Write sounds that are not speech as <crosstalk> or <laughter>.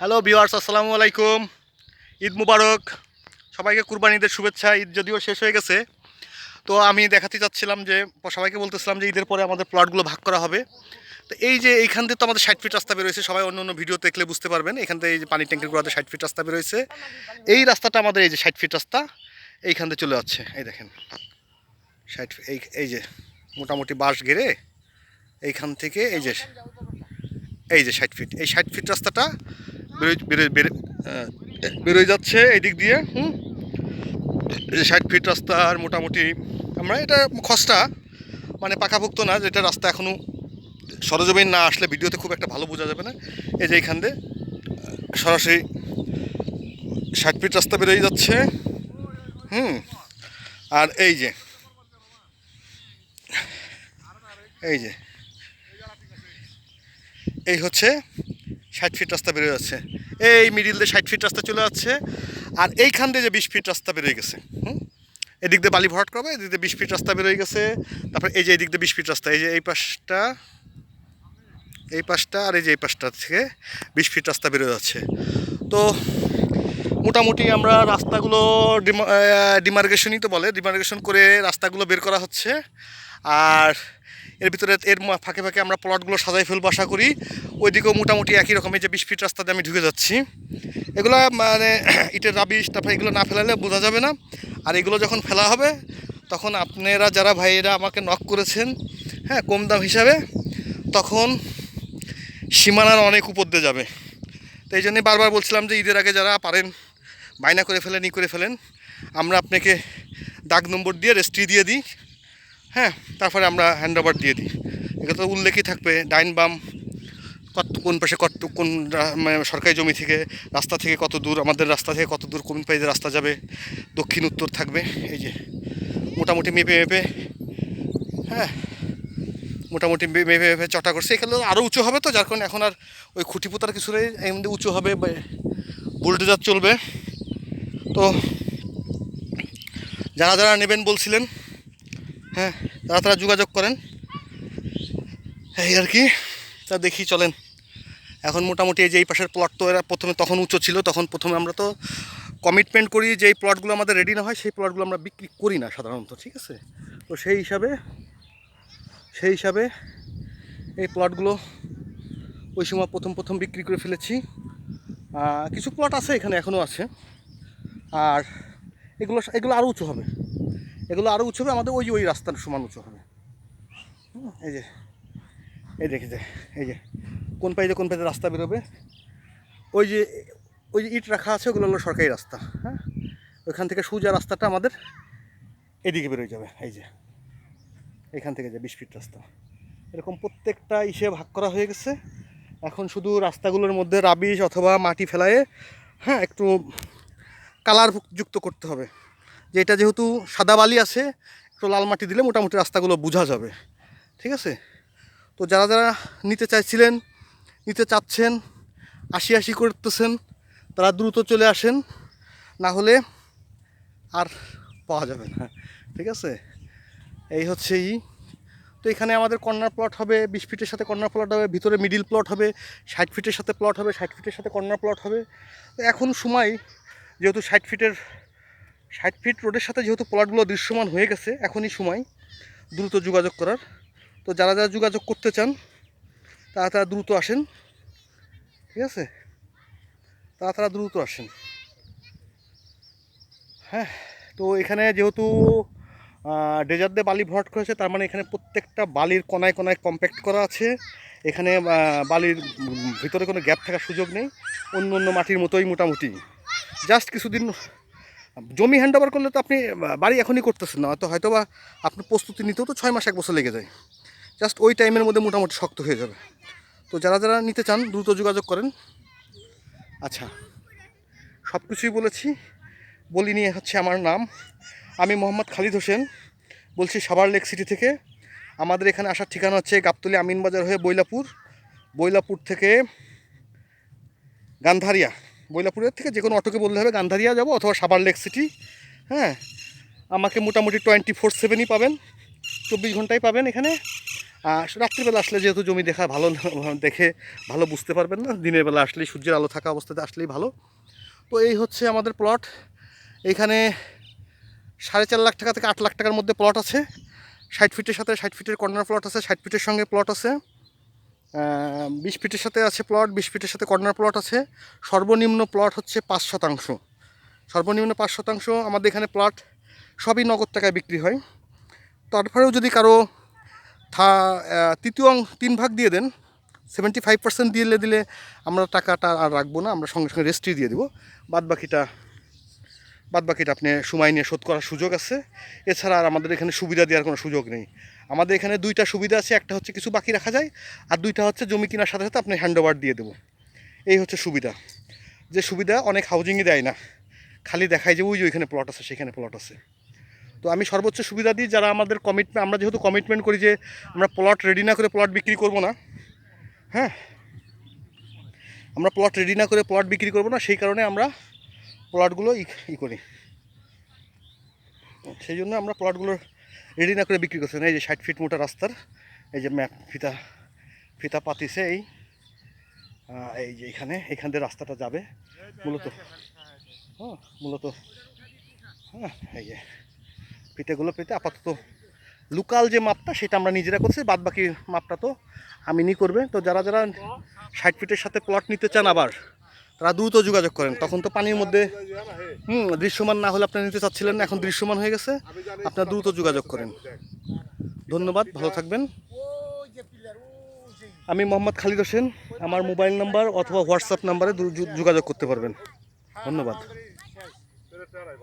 Hello viewers আসসালামু আলাইকুম। ঈদ মুবারক। সবাইকে কুরবানিদের শুভেচ্ছা। ঈদ যদিও শেষ হয়ে গেছে, তো আমি দেখাতে চাচ্ছিলাম যে, সবাইকে বলতেছিলাম যে, ঈদের পরে আমাদের প্লটগুলো ভাগ করা হবে। তো এই যে, এইখান থেকে তো আমাদের ষাট ফিট রাস্তা বেরোয়েছে সবাই অন্য অন্য ভিডিও দেখলে বুঝতে পারবেন। এখান থেকে এই যে পানি ট্যাঙ্কির গোড়াতে ষাট ফিট রাস্তা বেরোয়েছে এই রাস্তাটা আমাদের এই যে ষাট ফিট রাস্তা, এইখান থেকে চলে যাচ্ছে। এই দেখেন, ষাট এই এই যে মোটামুটি বাঁশ ঘেরে এইখান থেকে এই যে এই যে ষাট ফিট এই ষাট ফিট রাস্তাটা বেরোয় যাচ্ছে এই দিক দিয়ে। হুম। এই ষাট ফিট রাস্তার মোটামুটি আমরা এটা খসটা মানে পাকাভুক্ত না যেটা রাস্তা এখনও সরজমিন না আসলে ভিডিওতে খুব একটা ভালো বোঝা যাবে না। এই যে এইখান দিয়ে সরাসরি ষাট ফিট রাস্তা বেরোয় যাচ্ছে। হুম আর এই যে এই যে এই হচ্ছে ষাট ফিট রাস্তা বেরোয় যাচ্ছে। এই মিডিল দিয়ে ষাট ফিট রাস্তা চলে যাচ্ছে। আর এইখান দিয়ে যে বিশ ফিট রাস্তা বেরোয় গেছে, হুম? এদিক দিয়ে বালি ভরাট করবে, এদিক দিয়ে বিশ ফিট রাস্তা বেরোয় গেছে। তারপর এই যে এই দিক দিয়ে বিশ ফিট রাস্তা, এই যে এই পাশটা এই পাশটা আর এই যে এই পাশটা থেকে বিশ ফিট রাস্তা বেরোয় যাচ্ছে। তো মোটামুটি আমরা রাস্তাগুলো ডিমার্গেশনই তো বলে ডিমার্গেশন করে রাস্তাগুলো বের করা হচ্ছে। আর এর ভিতরে এর ফাঁকে ফাঁকে আমরা প্লটগুলো সাজাই ফেলব আশা করি। ওইদিকেও মোটামুটি একই রকমের যে বিশ ফিট রাস্তাতে আমি ঢুকে যাচ্ছি। এগুলো মানে <clears throat> ইটের রাবিশ, তারপরে এগুলো না ফেলালে বোঝা যাবে না। আর এগুলো যখন ফেলা হবে, তখন আপনারা যারা ভাইয়েরা আমাকে নক করেছেন হ্যাঁ কম দাম হিসাবে, তখন সীমানার অনেক উপর দিয়ে যাবে। তো এই জন্যই বারবার বলছিলাম যে ঈদের আগে যারা পারেন, বায়না করে ফেলেন, ই করে ফেলেন, আমরা আপনাকে ডাক নম্বর দিয়ে, রেজিস্ট্রি দিয়ে দিই। হ্যাঁ তারপরে আমরা হ্যান্ড ওভার দিয়ে দিই। এগুলো তো উল্লেখই থাকবে, ডাইন বাম, কত, কোন পাশে কত, কোন মানে সরকারি জমি থেকে, রাস্তা থেকে কত দূর, আমাদের রাস্তা থেকে কত দূর, কোন পাশে রাস্তা যাবে, দক্ষিণ, উত্তর থাকবে, এই যে। মোটামুটি মেপে মেপে হ্যাঁ মোটামুটি মেপে মেপে চটা করছে। এখানে আরও উঁচু হবে তো, যার কারণে এখন আর ওই খুঁটি পোতার কিছু নেই এমনি উঁচু হবে বুলডোজার চলবে। তো যারা যারা নেবেন বলছিলেন হ্যাঁ তারা তারা যোগাযোগ করেন। এই আর কি, তা দেখি চলেন। এখন মোটামুটি এই যে এই পাশের প্লট তো এরা প্রথমে তখন উঁচু ছিল, তখন প্রথমে আমরা তো কমিটমেন্ট করি যে এই প্লটগুলো আমাদের রেডি না হয়, সেই প্লটগুলো আমরা বিক্রি করি না সাধারণত, ঠিক আছে? তো সেই হিসাবে সেই হিসাবে এই প্লটগুলো ওই সময় প্রথম প্রথম বিক্রি করে ফেলেছি। কিছু প্লট আছে এখানে এখনও আছে। আর এগুলো এগুলো আরও উঁচু হবে। এগুলো আরও উঁচু হবে, আমাদের ওই ওই রাস্তার সমান উঁচু হবে। এই যে, এই দেখে যে, এই যে, কোন পাইজে কোন পাইজে রাস্তা বেরোবে? ওই যে ওই যে ইট রাখা আছে, ওগুলো হলো সরকারি রাস্তা হ্যাঁ? ওইখান থেকে সোজা রাস্তাটা আমাদের এদিকে বেরোয় যাবে, এই যে। এখান থেকে যে বিশ ফিট রাস্তা। এরকম প্রত্যেকটা ইসে ভাগ করা হয়ে গেছে। এখন শুধু রাস্তাগুলোর মধ্যে রাবিশ অথবা মাটি ফেলায়ে হ্যাঁ একটু কালার যুক্ত করতে হবে। যে এটা যেহেতু সাদা বালি আছে, একটু লাল মাটি দিলে মোটামুটি রাস্তাগুলো বোঝা যাবে। ঠিক আছে? তো যারা যারা নিতে চাইছিলেন, নিতে চাচ্ছেন, আশি আশি করতেছেন, তারা দ্রুত চলে আসেন, না হলে আর পাওয়া যাবে না। ঠিক আছে? এই হচ্ছে ই। তো এখানে আমাদের কর্নার প্লট হবে, বিশ ফিটের সাথে কর্নার প্লট হবে, ভিতরে মিডিল প্লট হবে, ষাট ফিটের সাথে প্লট হবে, ষাট ফিটের সাথে কর্নার প্লট হবে। তো এখন সময়, যেহেতু ষাট ফিটের ষাট ফিট রোডের সাথে যেহেতু প্লটগুলো দৃশ্যমান হয়ে গেছে এখনই সময় দ্রুত যোগাযোগ করার। তো যারা যারা যোগাযোগ করতে চান, তারা তারা দ্রুত আসেন। ঠিক আছে? তারা তারা দ্রুত আসেন। হ্যাঁ তো এখানে যেহেতু ডেজার্ট দিয়ে বালি ভরাট করেছে, তার মানে এখানে প্রত্যেকটা বালির কোনায় কোনায় কম্প্যাক্ট করা আছে। এখানে বালির ভিতরে কোনো গ্যাপ থাকার সুযোগ নেই। অন্য অন্য মাটির মতোই মোটামুটি। জাস্ট কিছুদিন জমি হ্যান্ড ওভার করলে তো আপনি বাড়ি এখনই করতেছেন না তো হয়তো বা আপনার প্রস্তুতি নিতেও তো ছয় মাস, এক বছর লেগে যায়। জাস্ট ওই টাইমের মধ্যে মোটামুটি শক্ত হয়ে যাবে। তো যারা যারা নিতে চান, দ্রুত যোগাযোগ করেন। আচ্ছা সব কিছুই বলেছি। বলি নিয়ে হচ্ছে আমার নাম। আমি মোহাম্মদ খালিদ হোসেন। বলছি সাভার লেক সিটি থেকে। আমাদের এখানে আসার ঠিকানা হচ্ছে গাবতলি আমিনবাজার হয়ে বৈলাপুর। বৈলাপুর থেকে গান্ধারিয়া। বৈলাপুরের থেকে যে কোনো অটোকে বললে হবে গান্ধারিয়া যাব অথবা সাবার লেক সিটি হ্যাঁ? আমাকে মোটামুটি টোয়েন্টি ফোর সেভেনই পাবেন, চব্বিশ ঘন্টায় পাবেন এখানে। আর রাত্রিবেলা আসলে যেহেতু জমি দেখা ভালো দেখে ভালো বুঝতে পারবেন না, দিনের বেলা আসলেই সূর্যের আলো থাকা অবস্থাতে আসলেই ভালো। তো এই হচ্ছে আমাদের প্লট এখানে সাড়ে চার লাখ টাকা থেকে আট লাখ টাকার মধ্যে প্লট আছে। ষাট ফিটের সাথে ষাট ফিটের কর্নার প্লট আছে, ষাট ফিটের সঙ্গে প্লট আছে। বিশ ফিটের সাথে আছে প্লট বিশ ফিটের সাথে কর্নার প্লট আছে। সর্বনিম্ন প্লট হচ্ছে পাঁচ শতাংশ। সর্বনিম্ন পাঁচ শতাংশ আমাদের এখানে প্লট সবই নগদ টাকায় বিক্রি হয়। তারপরেও যদি কারও থা তৃতীয় অং- তিন ভাগ দিয়ে দেন সেভেন্টি ফাইভ পার্সেন্ট দিলে দিলে আমরা টাকাটা আর রাখব না, আমরা সঙ্গে সঙ্গে রেস্ট্রি দিয়ে দেবো। বাদ বাকিটা বাদ বাকিটা আপনি সময় নিয়ে শোধ করার সুযোগ আছে। এছাড়া আর আমাদের এখানে সুবিধা দেওয়ার কোনো সুযোগ নেই। আমাদের এখানে দুইটা সুবিধা আছে, একটা হচ্ছে কিছু বাকি রাখা যায় আর দুইটা হচ্ছে জমি কেনার সাথে সাথে আপনি হ্যান্ড ওভার দিয়ে দেবো। এই হচ্ছে সুবিধা। যে সুবিধা অনেক হাউজিংয়ে দেয় না। খালি দেখায় যে ওই যে ওইখানে প্লট আছে, সেখানে প্লট আছে। তো আমি সর্বোচ্চ সুবিধা দিই, যারা আমাদের কমিটমেন্ট আমরা যেহেতু কমিটমেন্ট করি যে আমরা প্লট রেডি না করে প্লট বিক্রি করব না হ্যাঁ? আমরা প্লট রেডি না করে প্লট বিক্রি করব না, সেই কারণে আমরা প্লটগুলো ই করি। সেই জন্য আমরা প্লটগুলো রেডি না করে বিক্রি করছি না এই যে ষাট ফিট মোটা রাস্তার, এই যে ম্যাপ, ফিতা ফিতা পাতিছে এই। এই যে এখানে, এখান দিয়ে রাস্তাটা যাবে। মূলত হ্যাঁ মূলত হ্যাঁ এই যে ফিতেগুলো পেতে আপাতত লোকাল যে মাপটা সেটা আমরা নিজেরা করছি বাদ বাকি মাপটা তো আমিনই করবে। তো যারা যারা ষাট ফিটের সাথে প্লট নিতে চান আবার তারা দ্রুত যোগাযোগ করেন। তখন তো পানির মধ্যে, হুম, দৃশ্যমান না হলে আপনি নিতে চাচ্ছিলেন না, এখন দৃশ্যমান হয়ে গেছে। আপনারা দ্রুত যোগাযোগ করেন। ধন্যবাদ, ভালো থাকবেন। আমি মোহাম্মদ খালিদ হোসেন, আমার মোবাইল নাম্বার অথবা হোয়াটসঅ্যাপ নাম্বারে যোগাযোগ করতে পারবেন। ধন্যবাদ।